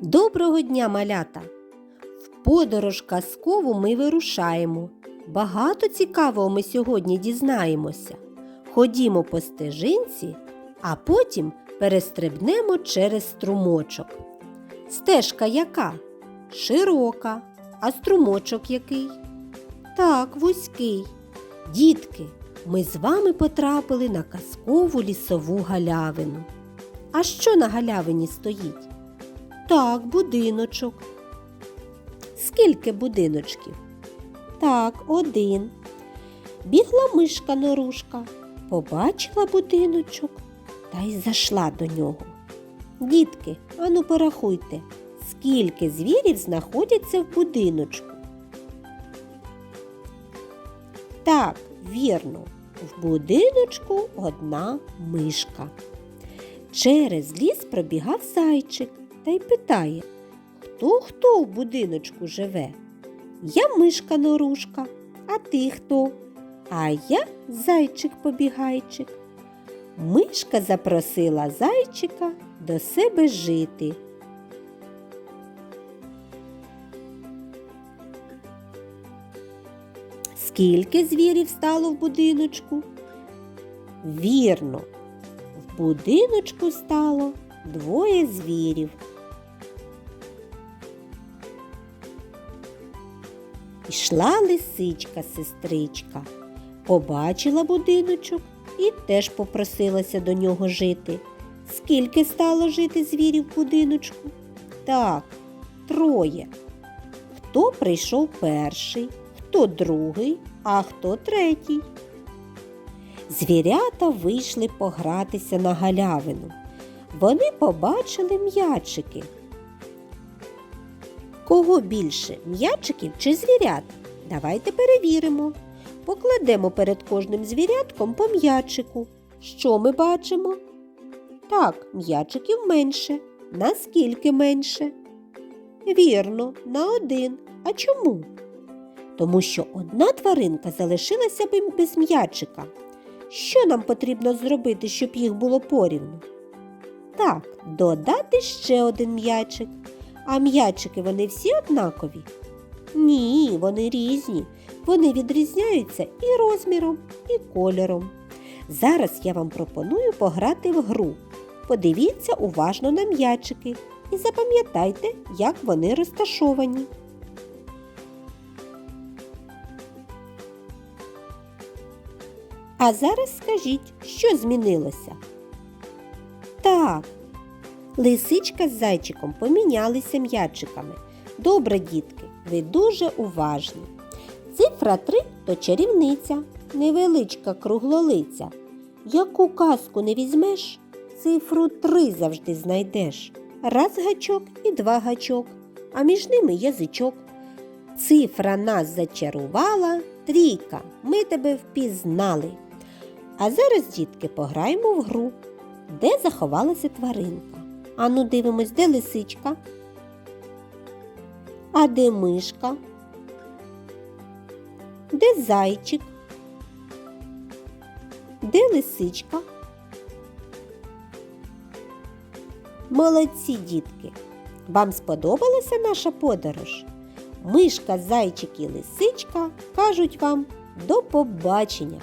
Доброго дня, малята! В подорож казкову ми вирушаємо. Багато цікавого ми сьогодні дізнаємося. Ходімо по стежинці, а потім перестрибнемо через струмочок. Стежка яка? Широка, а струмочок який? Так, вузький. Дітки, ми з вами потрапили на казкову лісову галявину. А що на галявині стоїть? Так, будиночок. Скільки будиночків? Так, один. Бігла мишка норушка, побачила будиночок та й зайшла до нього. Дітки, ану порахуйте, скільки звірів знаходяться в будиночку. Так, вірно, в будиночку одна мишка. Через ліс пробігав зайчик та й питає, хто хто в будиночку живе? Я мишка норушка, а ти хто? А я зайчик-побігайчик. Мишка запросила зайчика до себе жити. Скільки звірів стало в будиночку? Вірно, в будиночку стало двоє звірів. Ішла лисичка сестричка, побачила будиночок і теж попросилася до нього жити. Скільки стало жити звірів в будиночку? Так, троє. Хто прийшов перший, хто другий, а хто третій? Звірята вийшли погратися на галявину. Вони побачили м'ячики. Кого більше м'ячиків чи звірят? Давайте перевіримо. Покладемо перед кожним звірятком по м'ячику. Що ми бачимо? Так, м'ячиків менше. Наскільки менше? Вірно, на один. А чому? Тому що одна тваринка залишилася б без м'ячика. Що нам потрібно зробити, щоб їх було порівну? Так, додати ще один м'ячик. А м'ячики вони всі однакові? Ні, вони різні. Вони відрізняються і розміром, і кольором. Зараз я вам пропоную пограти в гру. Подивіться уважно на м'ячики і запам'ятайте, як вони розташовані. А зараз скажіть, що змінилося? Так, лисичка з зайчиком помінялися м'ячиками. Добре, дітки, ви дуже уважні. Цифра 3 то чарівниця, невеличка круглолиця. Яку казку не візьмеш, цифру 3 завжди знайдеш. Раз гачок і два гачок, а між ними язичок. Цифра нас зачарувала, трійка, ми тебе впізнали. А зараз, дітки, пограємо в гру, де заховалася тваринка. Ану, дивимось, де лисичка, а де мишка, де зайчик, де лисичка. Молодці, дітки! Вам сподобалася наша подорож? Мишка, зайчик і лисичка кажуть вам до побачення!